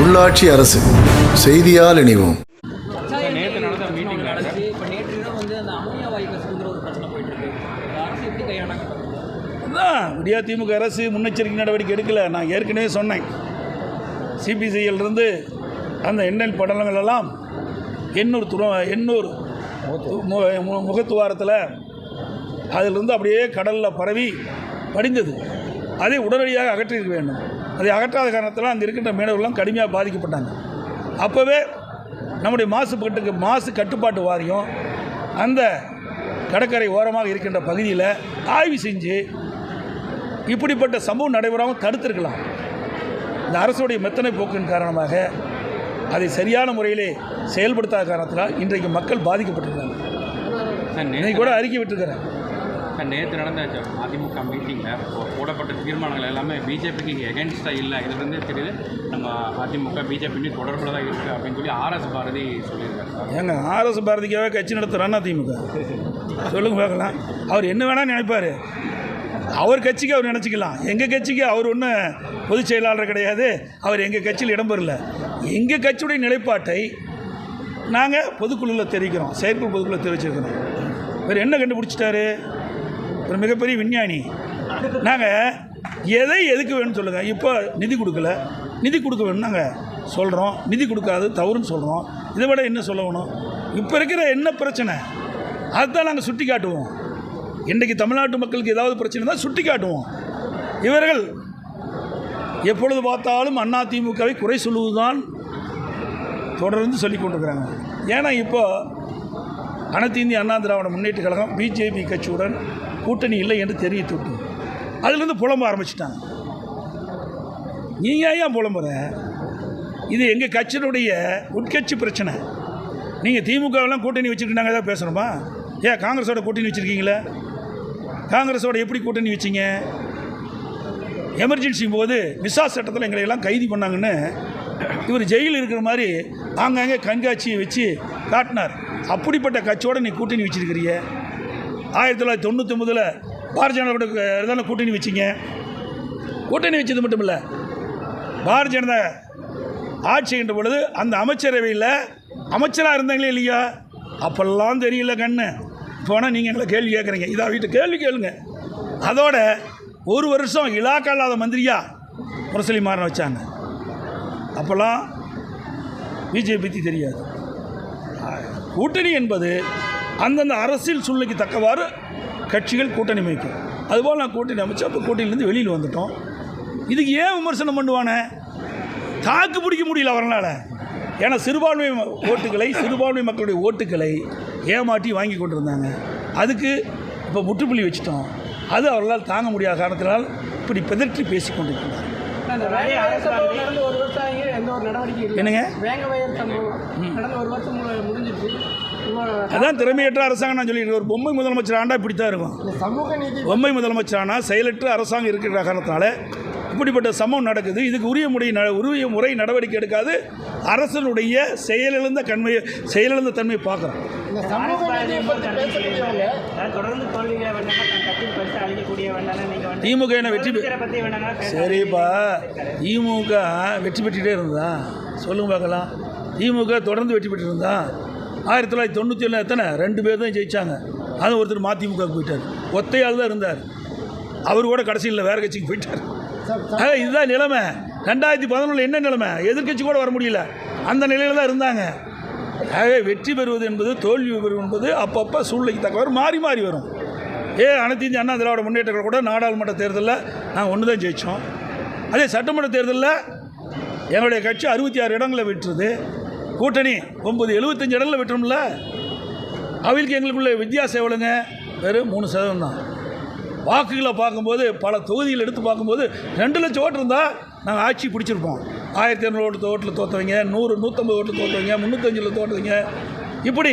உள்ளாட்சி அரசு செய்தியால் இணைவோம். விடியா திமுக அரசு முன்னெச்சரிக்கை நடவடிக்கை எடுக்கல. நான் ஏற்கனவே சொன்னேன். CPCL இருந்து அந்த எண்ணெய் படலங்கள் எல்லாம் எண்ணூர் துற எண்ணூர் மு- முகத்துவாரத்தில் அதிலிருந்து அப்படியே கடலில் பரவி படிந்தது. அதை உடனடியாக அகற்றியிருக்க வேண்டும். அதை அகற்றாத காரணத்தில் அங்கே இருக்கின்ற மீனவர்கள்லாம் கடுமையாக பாதிக்கப்பட்டாங்க. அப்போவே நம்முடைய மாசுபாட்டுக்கு மாசு கட்டுப்பாட்டு வாரியம் அந்த கடற்கரை ஓரமாக இருக்கின்ற பகுதியில் ஆய்வு செஞ்சு இப்படிப்பட்ட சம்பவம் நடைபெறாமல் தடுத்திருக்கலாம். இந்த அரசுடைய மெத்தனை போக்கின் காரணமாக அதை சரியான முறையிலே செயல்படுத்தாத காரணத்தினால் இன்றைக்கு மக்கள் பாதிக்கப்பட்டிருக்காங்க. இன்னைக்கு கூட அறிக்கை விட்டுருக்கிறேன். சார் நேற்று நடந்த அதிமுக மீட்டிங்கில் போடப்பட்ட தீர்மானங்கள் எல்லாமே பிஜேபிக்கு எகென்ஸ்டாக இல்லை இதுலேருந்தே தெரியுது. நம்ம அதிமுக பிஜேபி தொடர்பில் தான் இருக்குது அப்படின்னு சொல்லி ஆர்எஸ் பாரதி சொல்லியிருக்காரு சார். ஏங்க ஆர்எஸ் பாரதிக்காவே கட்சி நடத்துகிறான்னு திமுக சொல்லுங்க பார்க்கலாம். அவர் என்ன வேணால் நினைப்பார். அவர் கட்சிக்கு அவர் நினச்சிக்கலாம். எங்கள் கட்சிக்கு அவர் ஒன்றும் பொதுச் செயலாளர் கிடையாது. அவர் எங்கள் கட்சியில் இடம்பெறல எங்கள் கட்சியுடைய நிலைப்பாட்டை நாங்கள் பொதுக்குழுவில் தெரிவிக்கிறோம். செயற்குழு பொதுக்குழுவில் தெரிவிச்சிருக்கிறோம். இவர் என்ன கண்டுபிடிச்சிட்டாரு? ஒரு மிகப்பெரிய விஞ்ஞானி. நாங்கள் எதை எதுக்கு வேணும்னு சொல்லுங்கள் இப்போ நிதி கொடுக்கல. நிதி கொடுக்க வேணும் நாங்கள் சொல்கிறோம் நிதி கொடுக்காது தவறுன்னு சொல்கிறோம் இதை விட என்ன சொல்லணும் இப்போ இருக்கிற என்ன பிரச்சனை? அதுதான் நாங்கள் சுட்டி காட்டுவோம். இன்றைக்கு தமிழ்நாட்டு மக்களுக்கு ஏதாவது பிரச்சனை தான் சுட்டி காட்டுவோம். இவர்கள் எப்பொழுது பார்த்தாலும் அண்ணா திமுகவை குறை சொல்லுவதுதான் தொடர்ந்து சொல்லி கொண்டிருக்கிறாங்க. ஏன்னா இப்போ அனைத்து இந்திய அண்ணா திராவிட முன்னேற்ற கழகம் பிஜேபி கட்சியுடன் கூட்டணி இல்லை என்று தெரிவித்துவிட்டு அதுலேருந்து புலம்ப ஆரம்பிச்சிட்டாங்க. நீங்கள் ஏன் புலம்புற? இது எங்கள் கட்சியினுடைய உட்கட்சி பிரச்சனை. நீங்கள் திமுகவெல்லாம் கூட்டணி வச்சுருக்கீங்க நாங்கள் ஏதாவது பேசுகிறோமா ஏன் காங்கிரஸோட கூட்டணி வச்சுருக்கீங்களே? காங்கிரஸோட எப்படி கூட்டணி வச்சிங்க? எமர்ஜென்சி போது விசா சட்டத்தில் எங்களை எல்லாம் கைது பண்ணாங்கன்னு இவர் ஜெயில் இருக்கிற மாதிரி ஆங்காங்கே கண்காட்சியை வச்சு காட்டினார். அப்படிப்பட்ட கட்சியோடு நீ கூட்டணி வச்சிருக்கிறிய? ஆயிரத்தி தொள்ளாயிரத்தி தொண்ணூற்றி பாரதிய ஜனதா கூட தானே கூட்டணி வச்சிங்க. கூட்டணி வச்சது மட்டும் இல்லை பாரதிய ஜனதா ஆட்சி பொழுது அந்த அமைச்சரவையில் அமைச்சராக இருந்தாங்களே இல்லையா? அப்பெல்லாம் தெரியல கண்ணு. போனால் நீங்கள் எங்களை கேள்வி கேட்குறீங்க இதாக வீட்டு கேள்வி கேளுங்க. அதோட ஒரு வருஷம் இலாக்கா இல்லாத மந்திரியா முரசலி மாறன் வச்சாங்க. அப்போல்லாம் பிஜேபி பற்றி தெரியாது. கூட்டணி என்பது அந்தந்த அரசியல் சூழ்நிலைக்கு தக்கவாறு கட்சிகள் கூட்டணி அமைக்கும் அதுபோல் நான் கூட்டணி அமைச்சு அப்போ கூட்டணியிலேருந்து வெளியில் வந்துட்டோம். இதுக்கு ஏன் விமர்சனம் பண்ணுவானே? தாக்கு பிடிக்க முடியல அவரால் ஏன்னா சிறுபான்மை ஓட்டுகளை சிறுபான்மை மக்களுடைய ஓட்டுகளை ஏமாற்றி வாங்கி கொண்டிருந்தாங்க. அதுக்கு இப்போ முற்றுப்புள்ளி வச்சுட்டோம். அது அவர்களால் தாங்க முடியாத காரணத்தினால் இப்படி பிதற்றி பேசி கொண்டிருக்கிறார். என்னங்க? அதான் திறமையற்ற அரசாங்கம் நான் சொல்லியிருக்கேன் ஒரு பொம்மை முதலமைச்சர் ஆண்டா இப்படி தான் இருக்கும். இந்த சமூக நீதி பொம்மை முதலமைச்சர் ஆனால் செயலற்ற அரசாங்கம் இருக்கிற காரணத்தினால இப்படிப்பட்ட சம்பவம் நடக்குது. இதுக்கு உரிய முறை உரிய முறை நடவடிக்கை எடுக்காது. அரசனுடைய செயலிழந்த கண்மை செயலிழந்த தன்மையை பார்க்குறோம் திமுக என்ன வெற்றி சரிப்பா. திமுக வெற்றி பெற்றுட்டே இருந்ததா சொல்லுங்க பார்க்கலாம். திமுக தொடர்ந்து வெற்றி பெற்று இருந்தா ஆயிரத்தி தொள்ளாயிரத்தி தொண்ணூற்றி ஏழில் எத்தனை? ரெண்டு பேர் தான் ஜெயிச்சாங்க. அது ஒருத்தர் மதிமுக போயிட்டார். ஒத்தையால் தான் இருந்தார். அவர் கூட கடைசியில் வேறு கட்சிக்கு போயிட்டார். ஆக இதுதான் நிலைமை. ரெண்டாயிரத்தி பதினொன்றில் என்ன நிலைமை? எதிர்க்கட்சி கூட வர முடியல. அந்த நிலையில் தான் இருந்தாங்க. ஆகவே வெற்றி பெறுவது என்பது தோல்வி பெறுவது என்பது அப்பப்போ சூழ்நிலைக்கு தக்கவாறு மாறி மாறி வரும். ஏ அனைத்து இந்திய அண்ணா திராவிட முன்னேற்றங்கள் கூட நாடாளுமன்ற தேர்தலில் நாங்கள் ஒன்று தான் ஜெயித்தோம் அதே சட்டமன்ற தேர்தலில் எங்களுடைய கட்சி அறுபத்தி ஆறு இடங்களை விட்டுருது கூட்டணி ஒம்பது எழுபத்தஞ்சு இடங்களில் விட்டுரும்ல அவங்களுக்கு எங்களுக்குள்ள வித்தியாசம் எவ்வளோங்க வெறும் மூணு சதவீதம் தான். வாக்குகளை பார்க்கும்போது பல தொகுதிகள் எடுத்து பார்க்கும்போது ரெண்டு லட்சம் ஓட்டு இருந்தால் நாங்கள் ஆட்சி பிடிச்சிருப்போம். ஆயிரத்தி இரநூறு ஓட்டு ஓட்டில் தோற்றுவீங்க நூறு நூற்றம்பது ஓட்டில் தோற்றுவீங்க முந்நூற்றஞ்சில் தோற்றுவீங்க இப்படி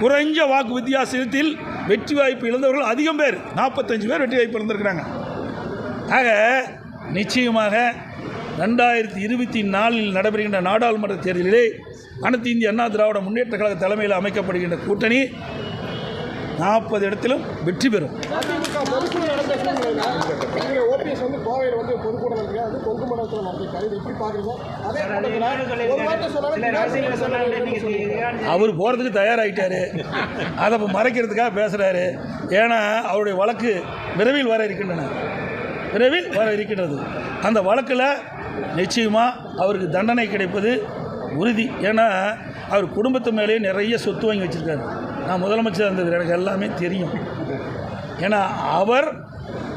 குறைஞ்ச வாக்கு வித்தியாசத்தில் வெற்றி வாய்ப்பு இழந்தவர்கள் அதிகம் பேர். நாற்பத்தஞ்சு பேர் வெற்றி வாய்ப்பு இழந்திருக்கிறாங்க. ஆக நிச்சயமாக ரெண்டாயிரத்தி இருபத்தி நாலில் நடைபெறுகின்ற நாடாளுமன்ற தேர்தலிலே அனைத்து இந்திய அண்ணா திராவிட முன்னேற்ற கழக தலைமையில் அமைக்கப்படுகின்ற கூட்டணி நாற்பது இடத்திலும் வெற்றி பெறும். அவர் போகிறதுக்கு தயாராகிட்டாரு அதை இப்போ மறைக்கிறதுக்காக பேசுகிறாரு ஏன்னா அவருடைய வழக்கு விரைவில் வர இருக்கின்றன. விரைவில் வர இருக்கின்றது. அந்த வழக்கில் நிச்சயமாக அவருக்கு தண்டனை கிடைப்பது உறுதி. ஏன்னா அவர் குடும்பத்து மேலேயே நிறைய சொத்து வாங்கி வச்சுருக்காரு. நான் முதலமைச்சர் இருந்தது எனக்கு எல்லாமே தெரியும். ஏன்னா அவர்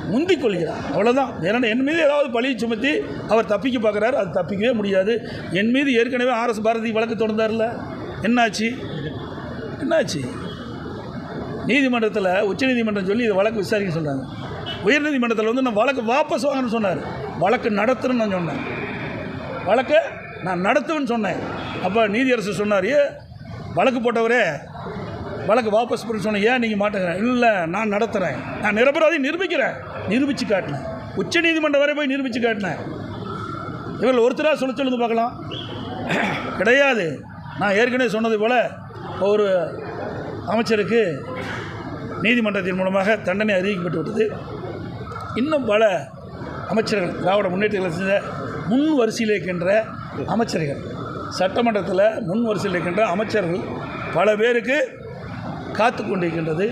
முந்திக் கொள்கிறார். அவ்வளோதான் ஏன்னா என் மீது ஏதாவது பழியை சுமத்தி அவர் தப்பிக்க பார்க்குறாரு அது தப்பிக்கவே முடியாது. என் மீது ஏற்கனவே ஆர்எஸ் பாரதி வழக்கு தொடர்ந்தார்ல. என்னாச்சு? என்னாச்சு? நீதிமன்றத்தில் உச்சநீதிமன்றம் சொல்லி இதை வழக்கு விசாரிக்க சொல்கிறாங்க உயர்நீதிமன்றத்தில் வந்து நான் வழக்கு வாபஸ் வாங்கன்னு சொன்னார். வழக்கு நடத்துறேன்னு நான் சொன்னேன். வழக்கு நான் நடத்துவேன்னு சொன்னேன். அப்போ நீதியரசர் சொன்னார் வழக்கு போட்டவரே வழக்கு வாபஸ் பண்ணி சொன்னேன். ஏன் நீங்கள் மாட்டேங்கிறேன் இல்லை நான் நடத்துகிறேன் நான் நிரபராதி நிரூபிக்கிறேன். நிரூபித்து காட்டினேன். உச்ச நீதிமன்றம் வரை போய் நிரூபித்து காட்டினேன். இவர்கள் ஒருத்தராக சொல்ல சொல்லுங்க பார்க்கலாம். கிடையாது. நான் ஏற்கனவே சொன்னது போல் ஒரு அமைச்சருக்கு நீதிமன்றத்தின் மூலமாக தண்டனை அறிவிக்கப்பட்டு விட்டது. இன்னும் பல அமைச்சர்கள் திராவிட முன்னேற்ற கழகத்தில் முன் வரிசையில் இருக்கின்ற அமைச்சர்கள். சட்டமன்றத்தில் முன் வரிசையில் இருக்கின்ற அமைச்சர்கள் பல பேருக்கு காத்து கொண்டிருக்கின்றது.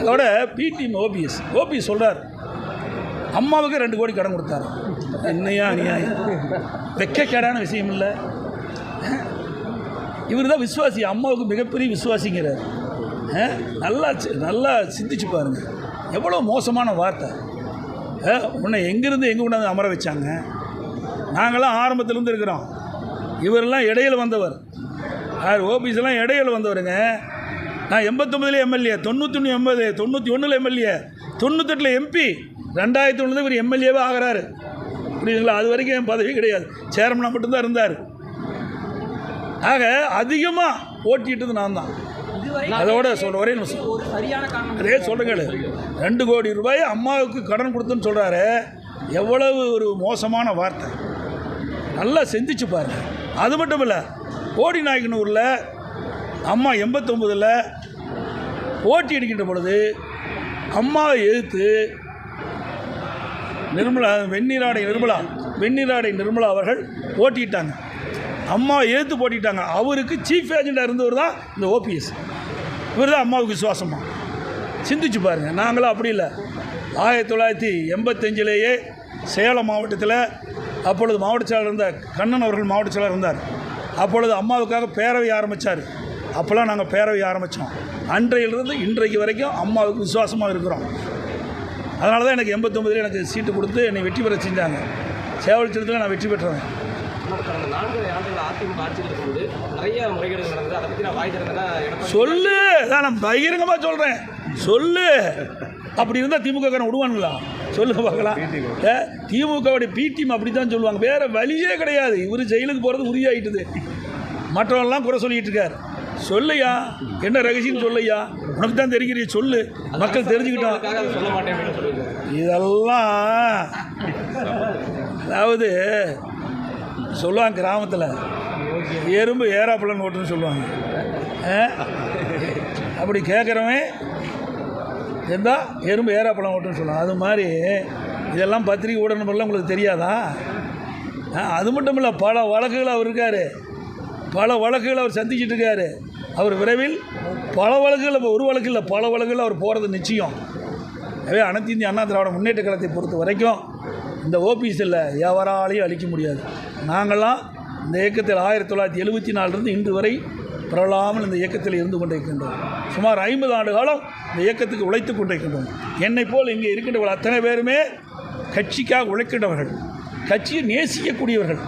அதோட பிடிஎம் ஓபிஎஸ் ஓபிஎஸ் சொல்கிறார் அம்மாவுக்கு ரெண்டு கோடி கடன் கொடுத்தாரு. என்னையா அநியாயம். வெக்கக்கேடான விஷயம் இல்லை. இவர் தான் விசுவாசி அம்மாவுக்கு மிகப்பெரிய விசுவாசிங்கிறார். நல்லா சி- நல்லா சிந்திச்சு பாருங்க. எவ்வளோ மோசமான வார்த்தை. உன்னை எங்கேருந்து எங்கே கொண்டாந்து அமர வச்சாங்க? நாங்களாம் ஆரம்பத்துலேருந்து இருக்கிறோம். இவரெல்லாம் இடையில் வந்தவர். யார் ஓபிஸ்லாம் இடையில வந்தவருங்க. நான் எண்பத்தொம்பதுல எம்எல்ஏ தொண்ணூற்றி எண்பது தொண்ணூற்றி ஒன்றில் எம்எல்ஏ தொண்ணூத்தெட்டில் எம்பி. ரெண்டாயிரத்தி ஒன்று இவர் எம்எல்ஏவே ஆகிறாரு. புரியுதுங்களா? அது வரைக்கும் என் பதவி கிடையாது. சேர்மனாக மட்டும்தான் இருந்தார். ஆக அதிகமாக ஓட்டிட்டது நான் தான் அதோட சொல்ல ஒரே நிமிஷம். அதே சொல்லுங்கள். ரெண்டு கோடி ரூபாய் அம்மாவுக்கு கடன் கொடுத்துன்னு சொல்கிறாரு எவ்வளவு ஒரு மோசமான வார்த்தை. நல்லா சிந்திச்சு பாருங்க. அது மட்டும் இல்லை கோடி நாயக்கனூரில் அம்மா எண்பத்தொம்பதில் போட்டி அடிக்கின்ற பொழுது அம்மாவை எதிர்த்து நிர்மலா வெந்நீராடை நிர்மலா வெந்நீராடை நிர்மலா அவர்கள் போட்டிட்டாங்க அம்மாவை எதிர்த்து போட்டிட்டாங்க அவருக்கு சீஃப் ஏஜெண்டாக இருந்தவர் தான் இந்த ஓபிஎஸ் இவர் தான் அம்மாவுக்கு விசுவாசமா சிந்திச்சு பாருங்கள் நாங்களும் அப்படி இல்லை. ஆயிரத்தி தொள்ளாயிரத்தி எண்பத்தஞ்சிலேயே சேலம் மாவட்டத்தில் அப்பொழுது மாவட்ட செயலர் இருந்தார் கண்ணன் அவர்கள் மாவட்ட செயலர் இருந்தார். அப்பொழுது அம்மாவுக்காக பேரவை ஆரம்பித்தார் அப்போல்லாம் நாங்கள் பேரவை ஆரம்பித்தோம் அன்றையிலிருந்து இன்றைக்கு வரைக்கும் அம்மாவுக்கு விசுவாசமாக இருக்கிறோம். அதனால தான் எனக்கு எண்பத்தொம்பதுல எனக்கு சீட்டு கொடுத்து என்னை வெற்றி பெற செஞ்சாங்க. சேவல் சின்னத்தில் நான் வெற்றி பெற்றேன் நிறைய முறைகேடுகள் நடந்தது. அதை பற்றி நான் வாய் திறந்தேன்னா சொல்லு. நான் பகிரங்கமாக சொல்கிறேன் சொல்லு. அப்படி இருந்தால் திமுக காரன் விடுவானுங்களா? சொல்லுங்க பார்க்கலாம். ஏ, திமுகவுடைய பி டீம் அப்படி தான் சொல்லுவாங்க. வேறு வழியே கிடையாது. இவர் ஜெயிலுக்கு போகிறது உறுதியாயிட்டுது. மற்றவங்களாம் குறை சொல்லிட்டு இருக்கார். சொல்லையா என்ன ரகசியம் சொல்லையா உனக்கு தான் தெரிகிறிய சொல்லு. மக்கள் தெரிஞ்சுக்கிட்டோம். சொல்ல மாட்டேன் இதெல்லாம் அதாவது சொல்லுவாங்க கிராமத்தில். எறும்பு ஏறாப்பழம் ஓட்டுன்னு சொல்லுவாங்க. அப்படி கேட்குறவன் இருந்தால் எறும்பு ஏறாப்பழம் ஓட்டுன்னு சொல்லுவாங்க அது மாதிரி இதெல்லாம் பத்திரிக்கை ஊடகமெல்லாம் உங்களுக்கு தெரியாதா? ஆ, அது மட்டும் இல்லை பல வழக்குகள் அவர் இருக்கார். பல வழக்குகள் அவர் சந்திச்சுட்டு இருக்காரு. அவர் விரைவில் பல வழக்குகள் இப்போ ஒரு வழக்கு இல்லை பல வழக்குகள் அவர் போகிறது நிச்சயம். எனவே அனைத்து இந்திய அண்ணா திராவிட முன்னேற்ற கழகத்தை பொறுத்த வரைக்கும் இந்த ஓபிஎஸ்சில் எவராலையும் அழிக்க முடியாது. நாங்களாம் இந்த இயக்கத்தில் ஆயிரத்தி தொள்ளாயிரத்தி எழுபத்தி நாலுலேருந்து இன்று வரை பரவலாமல் இந்த இயக்கத்தில் இருந்து கொண்டிருக்கின்றோம். சுமார் ஐம்பது ஆண்டு காலம் இந்த இயக்கத்துக்கு உழைத்து கொண்டிருக்கின்றோம். என்னை போல் இங்கே இருக்கின்றவர்கள் அத்தனை பேருமே கட்சிக்காக உழைக்கின்றவர்கள் கட்சியை நேசிக்கக்கூடியவர்கள்.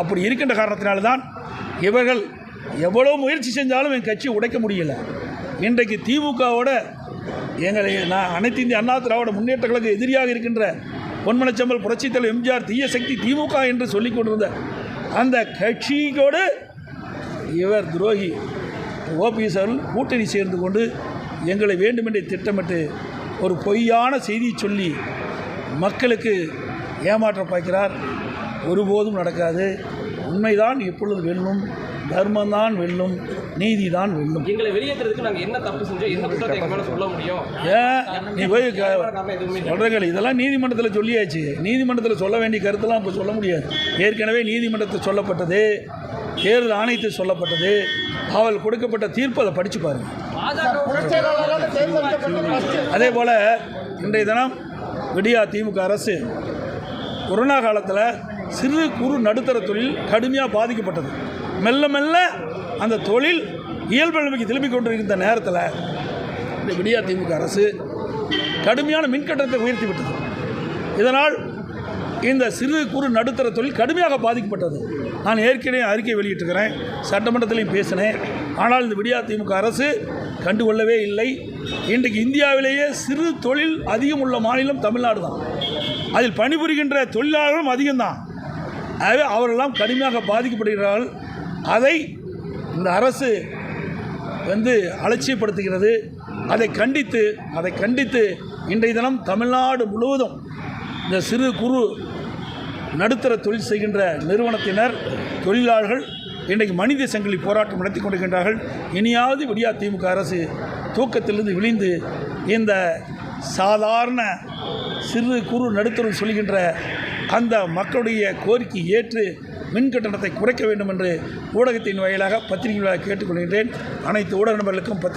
அப்படி இருக்கின்ற காரணத்தினால்தான் இவர்கள் எவ்வளோ முயற்சி செஞ்சாலும் என் கட்சியை உடைக்க முடியல. இன்றைக்கு திமுகவோட எங்களை நான் அனைத்து இந்திய அண்ணா திராவிட முன்னேற்ற கழக எதிரியாக இருக்கின்ற பொன்மனச்சம்பல் புரட்சித்தலைவர் எம்ஜிஆர் தீய சக்தி திமுக என்று சொல்லிக் கொண்டிருந்த அந்த கட்சியோடு இவர் துரோகி ஓபிஎஸ் அவர்கள் கூட்டணி சேர்ந்து கொண்டு எங்களை வேண்டுமென்றே திட்டமிட்டு ஒரு பொய்யான செய்தியை சொல்லி மக்களுக்கு ஏமாற்ற பார்க்கிறார் ஒருபோதும் நடக்காது. உண்மைதான் எப்பொழுது வெல்லும் தர்மம் தான் வெல்லும் நீதி தான் வெல்லும். எங்களை வெளியேற்றுறதுக்கு நாங்க என்ன தப்பு செஞ்சோம் என்ன குற்றத்தை எங்க மேல சொல்ல முடியும்? ஏன் நீ போய் க- காரணம் எதுவுமே இல்லை. சொல்கிறீங்களே இதெல்லாம் நீதிமன்றத்தில் சொல்லியாச்சு. நீதிமன்றத்தில் சொல்ல வேண்டிய கருத்தெல்லாம் இப்போ சொல்ல முடியாது. ஏற்கனவே நீதிமன்றத்தில் சொல்லப்பட்டது தேர்தல் ஆணையத்தில் சொல்லப்பட்டது. அவள் கொடுக்கப்பட்ட தீர்ப்பு அதை படித்து பாருங்க. புரட்சியாளரால் தேர்ந்தெடுக்கப்பட்ட ஃபர்ஸ்ட் அதே போல் இன்றைய தினம் விடியா திமுக அரசு கொரோனா காலத்தில் சிறு குறு நடுத்தர தொழில் கடுமையாக பாதிக்கப்பட்டது. மெல்ல மெல்ல அந்த தொழில் இயல்பு நிலைமைக்கு திரும்பிக் கொண்டிருக்கின்ற நேரத்தில் இந்த விடியா திமுக அரசு கடுமையான மின்கட்டணத்தை உயர்த்தி விட்டது. இதனால் இந்த சிறு குறு நடுத்தர தொழில் கடுமையாக பாதிக்கப்பட்டது. நான் ஏற்கனவே அறிக்கை வெளியிட்டிருக்கிறேன் சட்டமன்றத்திலையும் பேசினேன். ஆனால் இந்த விடியா திமுக அரசு கண்டுகொள்ளவே இல்லை. இன்றைக்கு இந்தியாவிலேயே சிறு தொழில் அதிகம் உள்ள மாநிலம் தமிழ்நாடு தான். அதில் பணிபுரிகின்ற தொழிலாளர்களும் அதிகம்தான். ஆகவே அவரெல்லாம் கடுமையாக பாதிக்கப்படுகிறார்கள். அதை இந்த அரசு வந்து அலட்சியப்படுத்துகிறது. அதை கண்டித்து அதை கண்டித்து இன்றைய தினம் தமிழ்நாடு முழுவதும் இந்த சிறு குறு நடுத்தர தொழில் செய்கின்ற நிறுவனத்தினர் தொழிலாளர்கள் இன்றைக்கு மனித சங்கிலி போராட்டம் நடத்தி கொண்டிருக்கின்றார்கள். இனியாவது விடியா திமுக அரசு தூக்கத்திலிருந்து விழிந்து இந்த சாதாரண சிறு குறு நடுத்தரம் சொல்கின்ற அந்த மக்களுடைய கோரிக்கை ஏற்று மின் கட்டணத்தை குறைக்க வேண்டும் என்று ஊடகத்தின் வாயிலாக பத்திரிகை வாயிலாக கேட்டுக்கொள்கின்றேன். அனைத்து ஊடக நபர்களுக்கும் பத்திரிகை